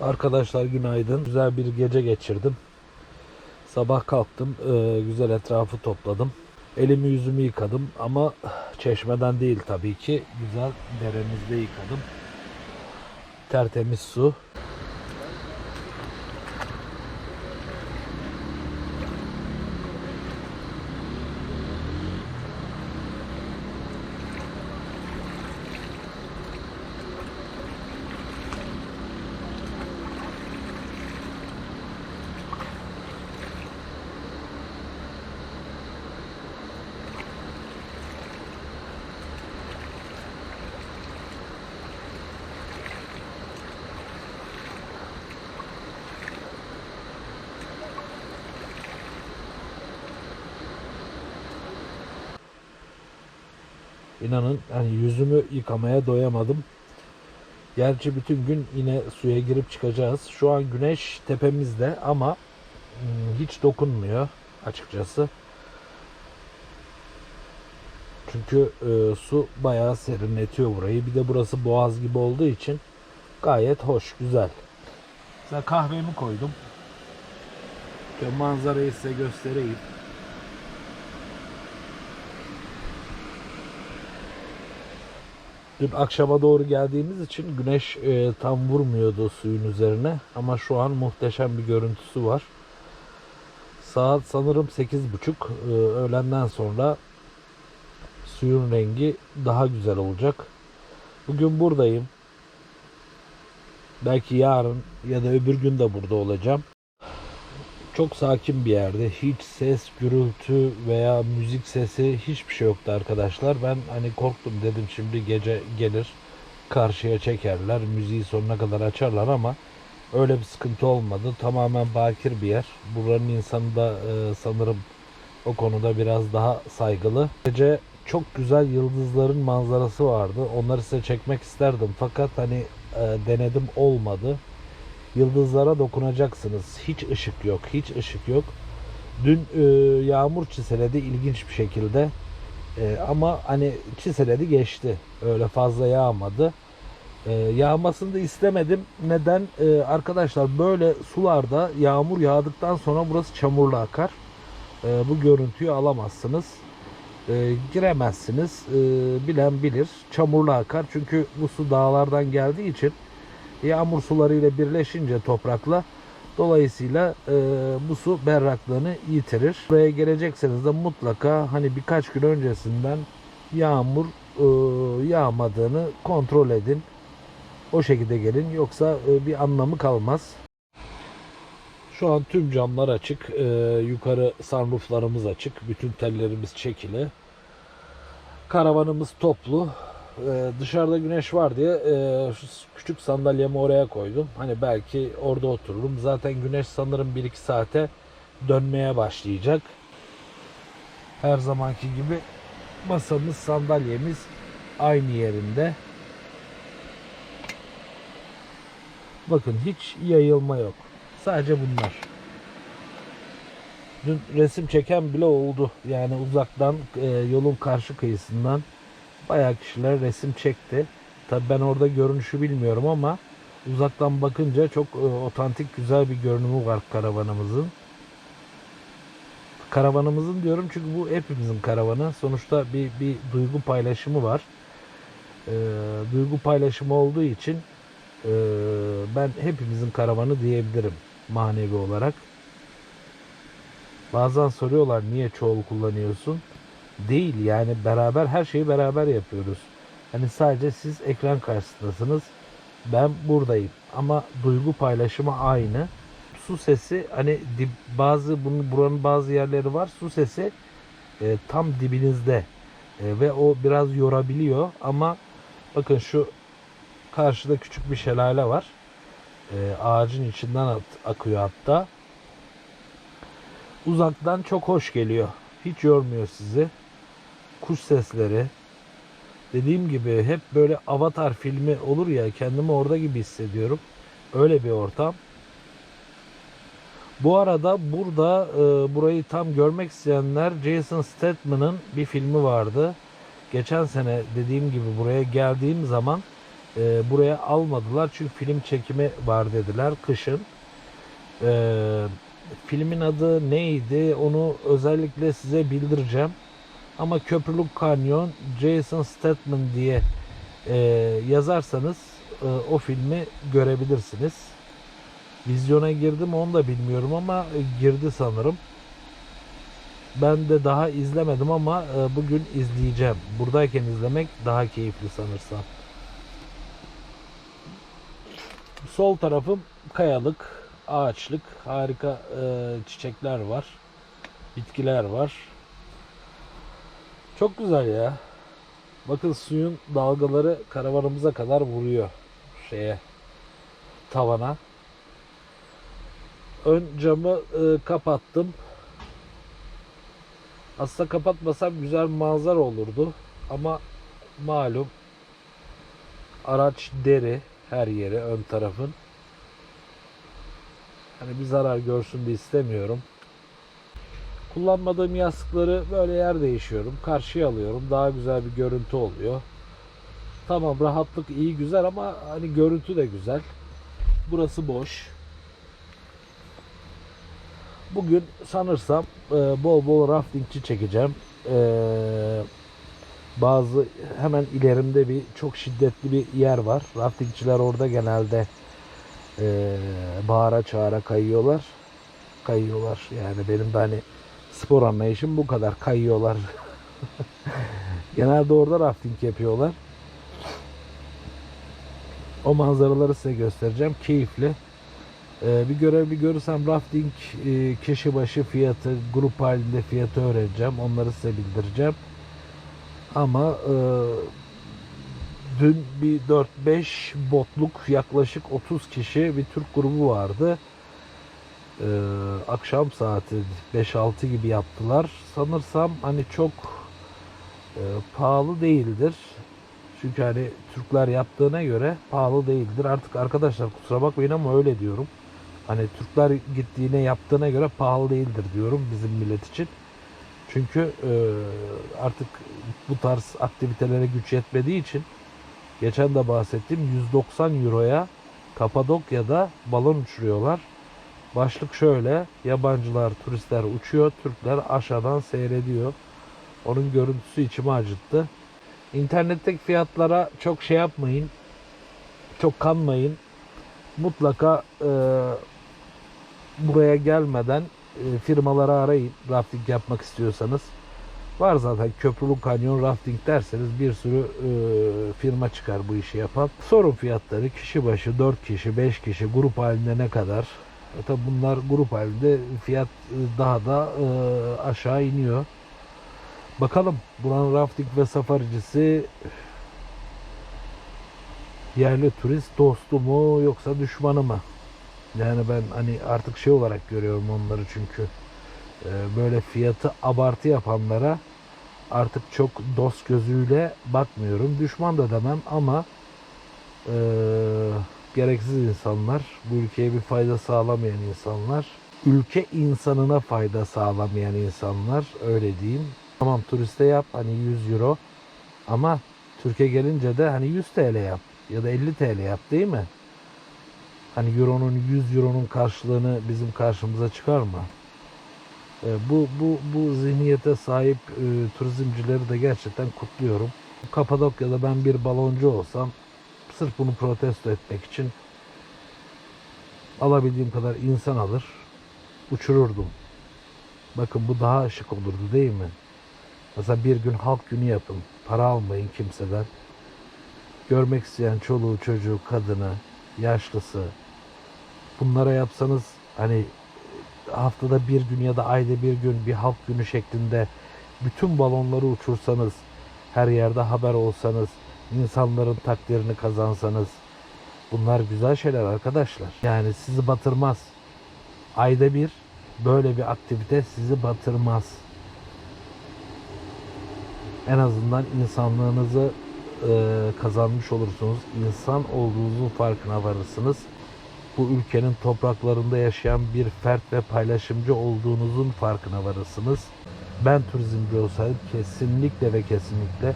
Arkadaşlar günaydın. Güzel bir gece geçirdim. Sabah kalktım. e, güzel etrafı topladım. Elimi yüzümü yıkadım ama çeşmeden değil tabii ki. Güzel deremizde yıkadım. Tertemiz su. İnanın hani yüzümü yıkamaya doyamadım. Gerçi bütün gün yine suya girip çıkacağız. Şu an güneş tepemizde ama hmm, hiç dokunmuyor açıkçası. Çünkü e, su bayağı serinletiyor burayı. Bir de burası boğaz gibi olduğu için gayet hoş, güzel. Mesela kahvemi koydum. Şöyle manzarayı size göstereyim. Dün akşama doğru geldiğimiz için güneş e, tam vurmuyordu suyun üzerine ama şu an muhteşem bir görüntüsü var. Saat sanırım 8.30 e, öğlenden sonra suyun rengi daha güzel olacak. Bugün buradayım. Belki yarın ya da öbür gün de burada olacağım. Çok sakin bir yerde. Hiç ses, gürültü veya müzik sesi hiçbir şey yoktu arkadaşlar. Ben hani korktum dedim şimdi gece gelir karşıya çekerler. Müziği sonuna kadar açarlar ama öyle bir sıkıntı olmadı. Tamamen bakir bir yer. Buranın insanı da e, sanırım o konuda biraz daha saygılı. Gece çok güzel yıldızların manzarası vardı. Onları size çekmek isterdim. Fakat hani e, denedim olmadı. Yıldızlara dokunacaksınız. Hiç ışık yok. Hiç ışık yok. Dün e, yağmur çiseledi ilginç bir şekilde. E, ama hani çiseledi geçti. Öyle fazla yağmadı. E, yağmasını da istemedim. Neden? E, arkadaşlar böyle sularda yağmur yağdıktan sonra burası çamurla akar. E, bu görüntüyü alamazsınız. E, giremezsiniz. E, bilen bilir. Çamurla akar. Çünkü bu su dağlardan geldiği için yağmur sularıyla birleşince toprakla dolayısıyla e, bu su berraklığını yitirir. Buraya gelecekseniz de mutlaka hani birkaç gün öncesinden yağmur e, yağmadığını kontrol edin. O şekilde gelin yoksa e, bir anlamı kalmaz. Şu an tüm camlar açık. E, yukarı sunrooflarımız açık. Bütün tellerimiz çekili. Karavanımız toplu. Ee, dışarıda güneş var diye e, şu küçük sandalyemi oraya koydum. Hani belki orada otururum. Zaten güneş sanırım 1-2 saate dönmeye başlayacak. Her zamanki gibi masamız, sandalyemiz aynı yerinde. Bakın hiç yayılma yok. Sadece bunlar. Dün resim çeken bile oldu. Yani uzaktan e, yolun karşı kıyısından bayağı kişiler resim çekti. Tabii ben orada görünüşü bilmiyorum ama uzaktan bakınca çok e, otantik güzel bir görünümü var karavanımızın. Karavanımızın diyorum çünkü bu hepimizin karavanı. Sonuçta bir, bir duygu paylaşımı var. E, duygu paylaşımı olduğu için e, ben hepimizin karavanı diyebilirim manevi olarak. Bazen soruyorlar niye çoğul kullanıyorsun? Değil yani beraber her şeyi beraber yapıyoruz. Hani sadece siz ekran karşısındasınız. Ben buradayım ama duygu paylaşımı aynı. Su sesi hani dip, bazı bunun buranın bazı yerleri var. Su sesi e, tam dibinizde E, ve o biraz yorabiliyor ama bakın şu karşıda küçük bir şelale var. E, ağacın içinden at, akıyor hatta. Uzaktan çok hoş geliyor. Hiç yormuyor sizi. Kuş sesleri. Dediğim gibi hep böyle Avatar filmi olur ya kendimi orada gibi hissediyorum. Öyle bir ortam. Bu arada burada e, burayı tam görmek isteyenler Jason Statham'ın bir filmi vardı. Geçen sene dediğim gibi buraya geldiğim zaman e, buraya almadılar çünkü film çekimi var dediler kışın. E, filmin adı neydi onu özellikle size bildireceğim. Ama Köprülük Kanyon Jason Statham diye e, yazarsanız e, o filmi görebilirsiniz. Vizyona girdi mi onu da bilmiyorum ama e, girdi sanırım. Ben de daha izlemedim ama e, bugün izleyeceğim. Buradayken izlemek daha keyifli sanırsam. Sol tarafım kayalık, ağaçlık, harika e, çiçekler var, bitkiler var. Çok güzel ya. Bakın suyun dalgaları karavanımıza kadar vuruyor şeye tavana. Ön camı e, kapattım. Aslında kapatmasam güzel manzara olurdu. Ama malum araç deri her yeri ön tarafın. Hani bir zarar görsün diye istemiyorum. Kullanmadığım yastıkları böyle yer değişiyorum. Karşıya alıyorum. Daha güzel bir görüntü oluyor. Tamam rahatlık iyi güzel ama hani görüntü de güzel. Burası boş. Bugün sanırsam e, bol bol raftingçi çekeceğim. E, bazı hemen ilerimde bir çok şiddetli bir yer var. Raftingçiler orada genelde e, bağıra çağıra kayıyorlar. Kayıyorlar. Yani benim de hani spor anlayışım bu kadar. Kayıyorlar. genelde orada rafting yapıyorlar. O manzaraları size göstereceğim. Keyifli. Ee, bir görev bir görürsem rafting e, kişi başı fiyatı, grup halinde fiyatı öğreneceğim. Onları size bildireceğim. Ama e, dün bir 4-5 botluk yaklaşık 30 kişi bir Türk grubu vardı. Ee, akşam saati 5-6 gibi yaptılar. Sanırsam hani çok e, pahalı değildir. Çünkü hani Türkler yaptığına göre pahalı değildir. Artık arkadaşlar kusura bakmayın ama öyle diyorum. Hani Türkler gittiğine yaptığına göre pahalı değildir diyorum bizim millet için. Çünkü e, artık bu tarz aktivitelere güç yetmediği için geçen de bahsettim 190 euroya Kapadokya'da balon uçuruyorlar. Başlık şöyle yabancılar turistler uçuyor Türkler aşağıdan seyrediyor. Onun görüntüsü içimi acıttı. İnternetteki fiyatlara çok şey yapmayın. Çok kanmayın. Mutlaka e, buraya gelmeden e, firmaları arayın rafting yapmak istiyorsanız. Var zaten Köprülü Kanyon Rafting derseniz bir sürü e, firma çıkar bu işi yapan. Sorun fiyatları kişi başı 4 kişi 5 kişi grup halinde ne kadar? E, tabi bunlar grup halinde fiyat e, daha da e, aşağı iniyor. Bakalım buranın rafting ve safaricisi yerli turist dostu mu yoksa düşmanı mı? Yani ben hani artık şey olarak görüyorum onları çünkü Ee, böyle fiyatı abartı yapanlara artık çok dost gözüyle bakmıyorum. Düşman da demem ama e, gereksiz insanlar, bu ülkeye bir fayda sağlamayan insanlar, ülke insanına fayda sağlamayan insanlar öyle diyeyim. Tamam turiste yap hani 100 euro ama Türkiye gelince de hani 100 TL yap ya da 50 TL yap değil mi? Hani euronun 100 euronun karşılığını bizim karşımıza çıkar mı? E, bu bu bu zihniyete sahip e, turizmcileri de gerçekten kutluyorum. Kapadokya'da ben bir baloncu olsam sırf bunu protesto etmek için alabildiğim kadar insan alır uçururdum. Bakın bu daha şık olurdu değil mi? Mesela bir gün halk günü yapın. Para almayın kimseden. Görmek isteyen çoluğu, çocuğu, kadını, yaşlısı. Bunlara yapsanız hani haftada bir gün ya da ayda bir gün bir halk günü şeklinde bütün balonları uçursanız, her yerde haber olsanız, insanların takdirini kazansanız bunlar güzel şeyler arkadaşlar. Yani sizi batırmaz. Ayda bir böyle bir aktivite sizi batırmaz. En azından insanlığınızı e, kazanmış olursunuz. İnsan olduğunuzun farkına varırsınız bu ülkenin topraklarında yaşayan bir fert ve paylaşımcı olduğunuzun farkına varırsınız. Ben turizmci olsaydım kesinlikle ve kesinlikle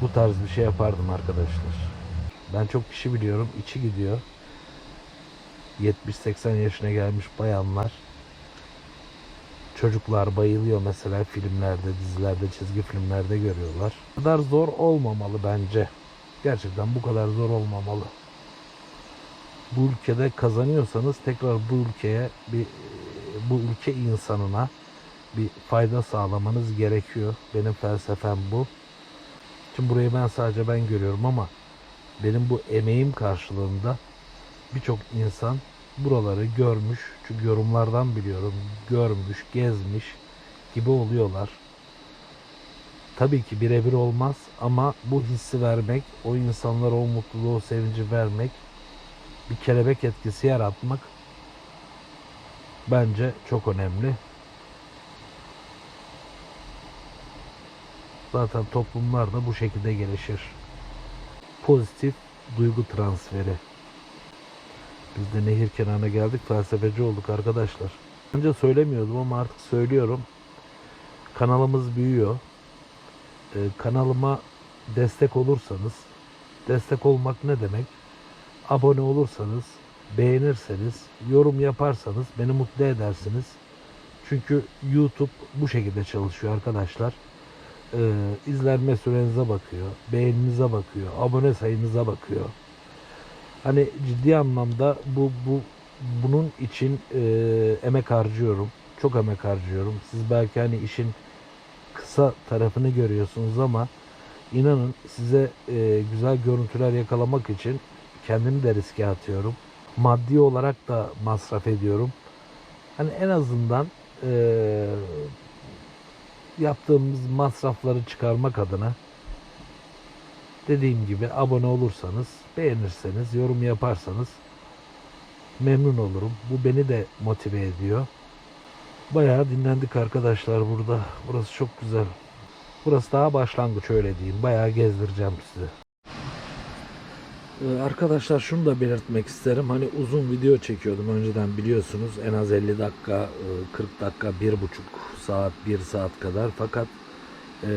bu tarz bir şey yapardım arkadaşlar. Ben çok kişi biliyorum içi gidiyor. 70-80 yaşına gelmiş bayanlar. Çocuklar bayılıyor mesela filmlerde, dizilerde, çizgi filmlerde görüyorlar. Bu kadar zor olmamalı bence. Gerçekten bu kadar zor olmamalı. Bu ülkede kazanıyorsanız tekrar bu ülkeye bir bu ülke insanına bir fayda sağlamanız gerekiyor. Benim felsefem bu. Şimdi burayı ben sadece ben görüyorum ama benim bu emeğim karşılığında birçok insan buraları görmüş. Çünkü yorumlardan biliyorum. Görmüş, gezmiş gibi oluyorlar. Tabii ki birebir olmaz ama bu hissi vermek, o insanlara o mutluluğu, o sevinci vermek, bir kelebek etkisi yaratmak bence çok önemli. Zaten toplumlar da bu şekilde gelişir. Pozitif duygu transferi. Biz de nehir kenarına geldik felsefeci olduk arkadaşlar. Önce söylemiyordum ama artık söylüyorum. Kanalımız büyüyor. Ee, kanalıma destek olursanız, destek olmak ne demek? Abone olursanız, beğenirseniz, yorum yaparsanız beni mutlu edersiniz. Çünkü YouTube bu şekilde çalışıyor arkadaşlar. Ee, izlenme sürenize bakıyor, beğeninize bakıyor, abone sayınıza bakıyor. Hani ciddi anlamda bu bu bunun için e, emek harcıyorum. Çok emek harcıyorum. Siz belki hani işin kısa tarafını görüyorsunuz ama inanın size e, güzel görüntüler yakalamak için kendimi de riske atıyorum. Maddi olarak da masraf ediyorum. Hani en azından e, yaptığımız masrafları çıkarmak adına dediğim gibi abone olursanız, beğenirseniz, yorum yaparsanız memnun olurum. Bu beni de motive ediyor. Bayağı dinlendik arkadaşlar burada. Burası çok güzel. Burası daha başlangıç öyle diyeyim. Bayağı gezdireceğim sizi. Ee, Arkadaşlar şunu da belirtmek isterim. Hani uzun video çekiyordum önceden biliyorsunuz. En az 50 dakika, e, 40 dakika, 1,5 saat, 1 saat kadar. Fakat e,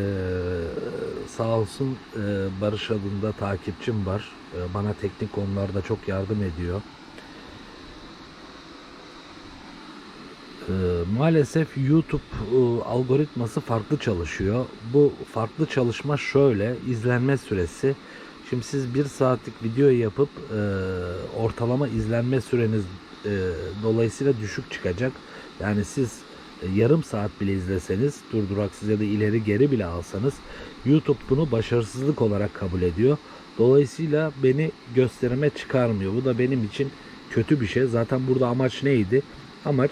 sağ olsun e, Barış adında takipçim var. E, Bana teknik konularda çok yardım ediyor. E, Maalesef YouTube e, algoritması farklı çalışıyor. Bu farklı çalışma şöyle, izlenme süresi. Şimdi siz bir saatlik video yapıp e, ortalama izlenme süreniz e, dolayısıyla düşük çıkacak. Yani siz e, yarım saat bile izleseniz durduraksız ya da ileri geri bile alsanız YouTube bunu başarısızlık olarak kabul ediyor. Dolayısıyla beni gösterime çıkarmıyor. Bu da benim için kötü bir şey. Zaten burada amaç neydi? Amaç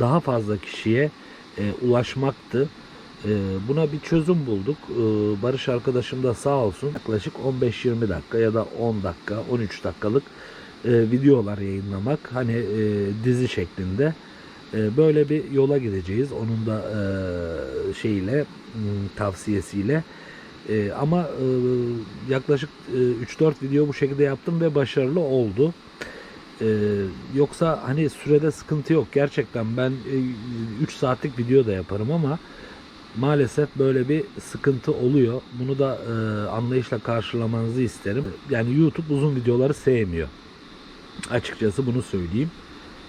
daha fazla kişiye e, ulaşmaktı. E, buna bir çözüm bulduk. E, Barış arkadaşım da sağ olsun yaklaşık 15-20 dakika ya da 10 dakika, 13 dakikalık e, videolar yayınlamak. Hani e, dizi şeklinde. E, böyle bir yola gideceğiz. Onun da e, şeyiyle m, tavsiyesiyle. Ama yaklaşık e, 3-4 video bu şekilde yaptım ve başarılı oldu. Yoksa hani sürede sıkıntı yok. Gerçekten ben e, 3 saatlik video da yaparım ama maalesef böyle bir sıkıntı oluyor. Bunu da e, anlayışla karşılamanızı isterim. Yani YouTube uzun videoları sevmiyor. Açıkçası bunu söyleyeyim.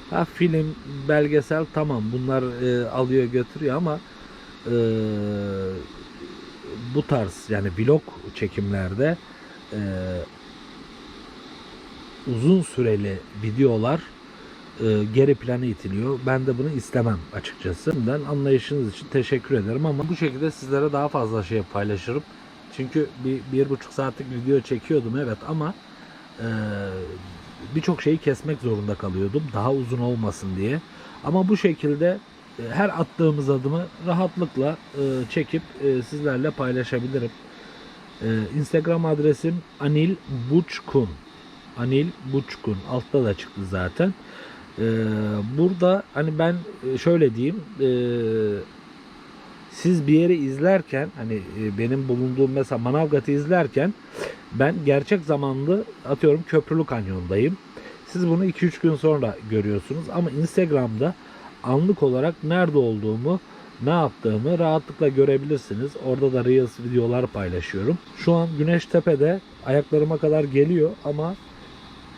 Ha film, belgesel tamam bunlar e, alıyor götürüyor ama e, bu tarz yani vlog çekimlerde e, uzun süreli videolar e, geri plana itiliyor. Ben de bunu istemem açıkçası. Bundan anlayışınız için teşekkür ederim ama bu şekilde sizlere daha fazla şey paylaşırım. Çünkü bir, bir buçuk saatlik video çekiyordum evet ama e, birçok şeyi kesmek zorunda kalıyordum. Daha uzun olmasın diye. Ama bu şekilde e, her attığımız adımı rahatlıkla e, çekip e, sizlerle paylaşabilirim. E, Instagram adresim Anil Buçkun. Anil Buçkun. Altta da çıktı zaten. E, burada hani ben e, şöyle diyeyim. E, siz bir yeri izlerken hani e, benim bulunduğum mesela Manavgat'ı izlerken ben gerçek zamanlı atıyorum Köprülü Kanyon'dayım. Siz bunu 2-3 gün sonra görüyorsunuz ama Instagram'da anlık olarak nerede olduğumu ne yaptığımı rahatlıkla görebilirsiniz. Orada da Reels videolar paylaşıyorum. Şu an güneş tepede ayaklarıma kadar geliyor ama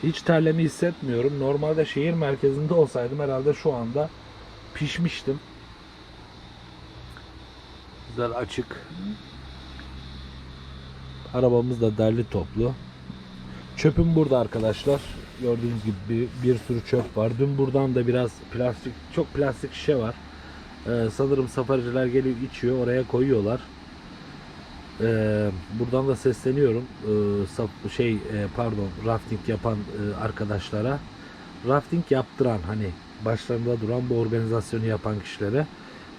hiç terlemi hissetmiyorum. Normalde şehir merkezinde olsaydım herhalde şu anda pişmiştim. Güzel açık. Arabamız da derli toplu. Çöpüm burada arkadaşlar. Gördüğünüz gibi bir, bir sürü çöp var. Dün buradan da biraz plastik, çok plastik şişe var. Ee, sanırım safariciler geliyor içiyor. Oraya koyuyorlar. Ee, buradan da sesleniyorum. Ee, şey e, pardon rafting yapan e, arkadaşlara. Rafting yaptıran hani başlarında duran bu organizasyonu yapan kişilere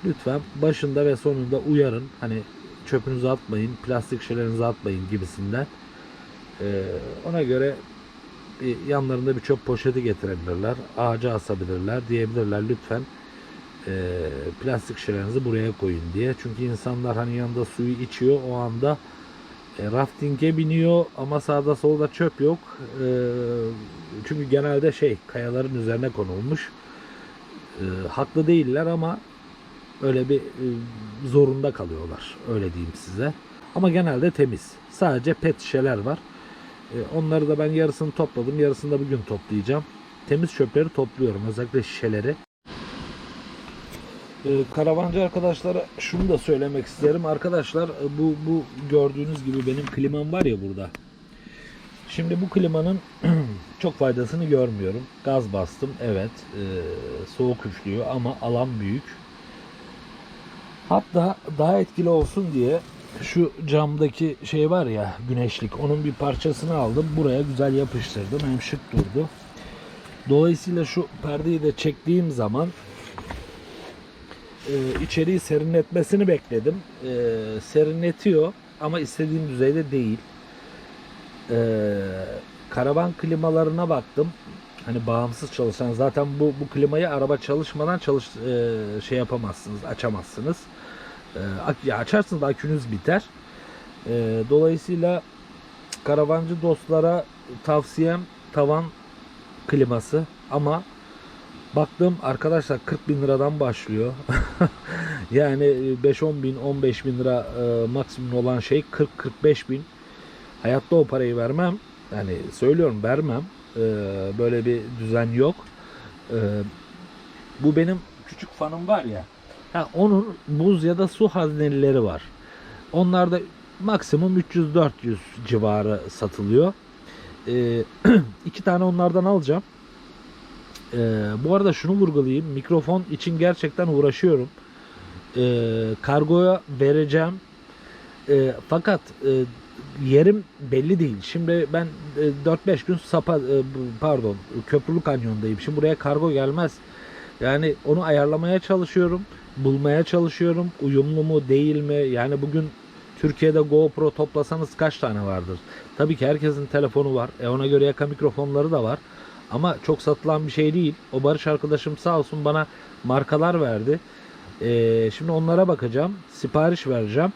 lütfen başında ve sonunda uyarın. Hani çöpünüzü atmayın, plastik şişelerinizi atmayın gibisinden. Ee, ona göre bir yanlarında bir çöp poşeti getirebilirler. Ağaca asabilirler. Diyebilirler lütfen e, plastik şişelerinizi buraya koyun diye. Çünkü insanlar hani yanında suyu içiyor o anda e, raftinge biniyor ama sağda solda çöp yok. E, çünkü genelde şey kayaların üzerine konulmuş. E, haklı değiller ama öyle bir e, zorunda kalıyorlar. Öyle diyeyim size. Ama genelde temiz. Sadece pet şişeler var. E, onları da ben yarısını topladım. Yarısını da bugün toplayacağım. Temiz çöpleri topluyorum. Özellikle şişeleri. E, karavancı arkadaşlara şunu da söylemek isterim. Arkadaşlar e, bu, bu gördüğünüz gibi benim klimam var ya burada. Şimdi bu klimanın çok faydasını görmüyorum. Gaz bastım. Evet. e, soğuk üflüyor ama alan büyük. Hatta daha etkili olsun diye şu camdaki şey var ya güneşlik onun bir parçasını aldım. Buraya güzel yapıştırdım. Hem şık durdu. Dolayısıyla şu perdeyi de çektiğim zaman e, içeriği serinletmesini bekledim. E, serinletiyor ama istediğim düzeyde değil. E, karavan klimalarına baktım. Hani bağımsız çalışan zaten bu bu klimayı araba çalışmadan çalış e, şey yapamazsınız, açamazsınız. E, açarsınız da akünüz biter. E, dolayısıyla karavancı dostlara tavsiyem tavan kliması ama baktım arkadaşlar 40 bin liradan başlıyor. yani 5-10 bin 15 bin lira e, maksimum olan şey 40-45 bin. Hayatta o parayı vermem. Yani söylüyorum vermem. E, böyle bir düzen yok. E, bu benim küçük fanım var ya. Ha, onun buz ya da su haznelileri var. Onlarda maksimum 300-400 civarı satılıyor. E, iki tane onlardan alacağım. E, bu arada şunu vurgulayayım. Mikrofon için gerçekten uğraşıyorum. E, kargoya vereceğim. E, fakat e, yerim belli değil. Şimdi ben e, 4-5 gün Sapa e, pardon Köprülü Kanyon'dayım. Şimdi buraya kargo gelmez. Yani onu ayarlamaya çalışıyorum. Bulmaya çalışıyorum. Uyumlu mu değil mi? Yani bugün Türkiye'de GoPro toplasanız kaç tane vardır? Tabii ki herkesin telefonu var. E ona göre yaka mikrofonları da var. Ama çok satılan bir şey değil. O Barış arkadaşım sağ olsun bana markalar verdi. E, şimdi onlara bakacağım. Sipariş vereceğim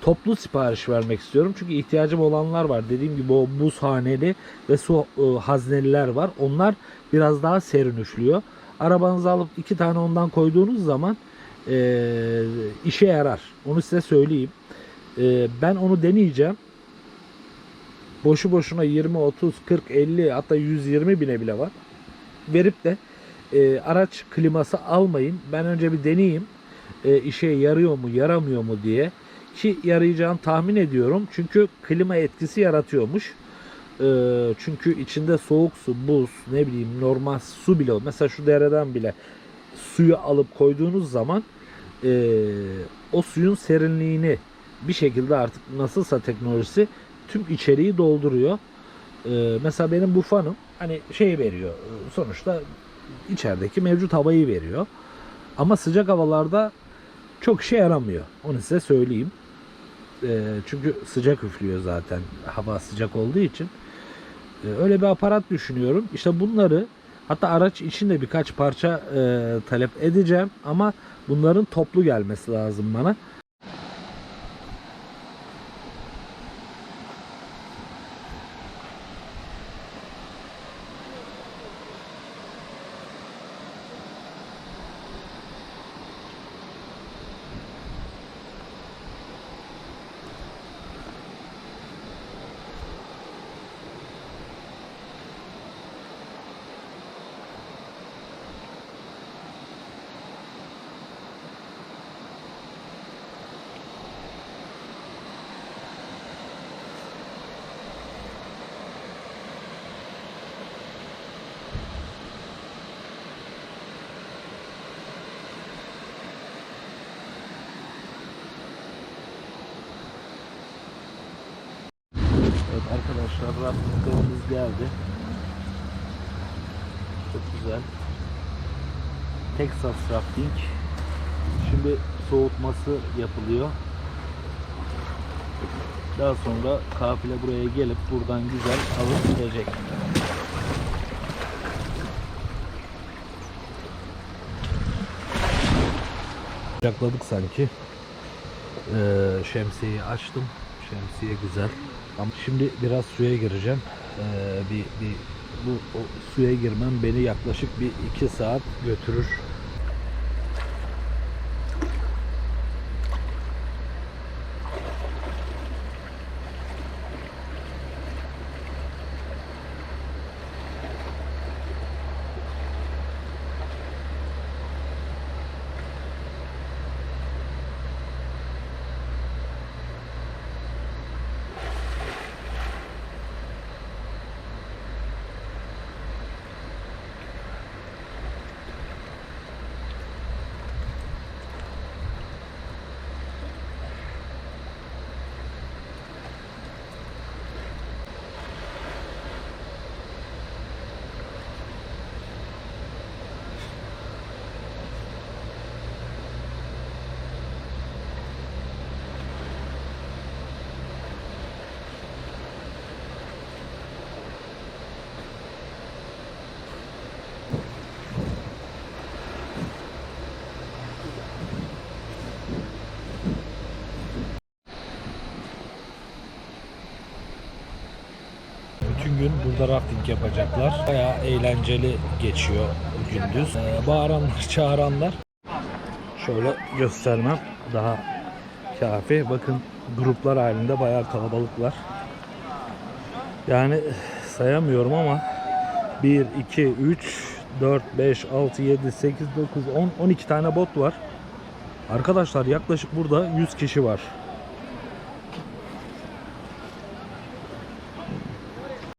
toplu sipariş vermek istiyorum. Çünkü ihtiyacım olanlar var. Dediğim gibi o buzhaneli ve su e, hazneliler var. Onlar biraz daha serin üflüyor. Arabanızı alıp iki tane ondan koyduğunuz zaman e, işe yarar. Onu size söyleyeyim. E, ben onu deneyeceğim. Boşu boşuna 20, 30, 40, 50 hatta 120 bine bile var. Verip de e, araç kliması almayın. Ben önce bir deneyeyim. E, işe yarıyor mu, yaramıyor mu diye ki yarayacağını tahmin ediyorum. Çünkü klima etkisi yaratıyormuş. Ee, çünkü içinde soğuk su, buz, ne bileyim normal su bile mesela şu dereden bile suyu alıp koyduğunuz zaman ee, o suyun serinliğini bir şekilde artık nasılsa teknolojisi tüm içeriği dolduruyor. Ee, mesela benim bu fanım hani şey veriyor sonuçta içerideki mevcut havayı veriyor. Ama sıcak havalarda çok işe yaramıyor. Onu size söyleyeyim. E, çünkü sıcak üflüyor zaten. Hava sıcak olduğu için. E, öyle bir aparat düşünüyorum. İşte bunları hatta araç için de birkaç parça e, talep edeceğim ama bunların toplu gelmesi lazım bana. Raftinglerimiz geldi. Çok güzel. Texas rafting. Şimdi soğutması yapılıyor. Daha sonra kafile buraya gelip buradan güzel alıp gidecek. Yakladık sanki. Ee, şemsiyeyi açtım. Şemsiye güzel. Ama şimdi biraz suya gireceğim. Ee, bir, bir bu o suya girmem beni yaklaşık bir iki saat götürür. Bütün gün burada rafting yapacaklar. Bayağı eğlenceli geçiyor gündüz. Ee, bağıranlar, çağıranlar. Şöyle göstermem daha kafi. Bakın gruplar halinde bayağı kalabalıklar. Yani sayamıyorum ama 1, 2, 3, 4, 5, 6, 7, 8, 9, 10, 12 tane bot var. Arkadaşlar yaklaşık burada 100 kişi var.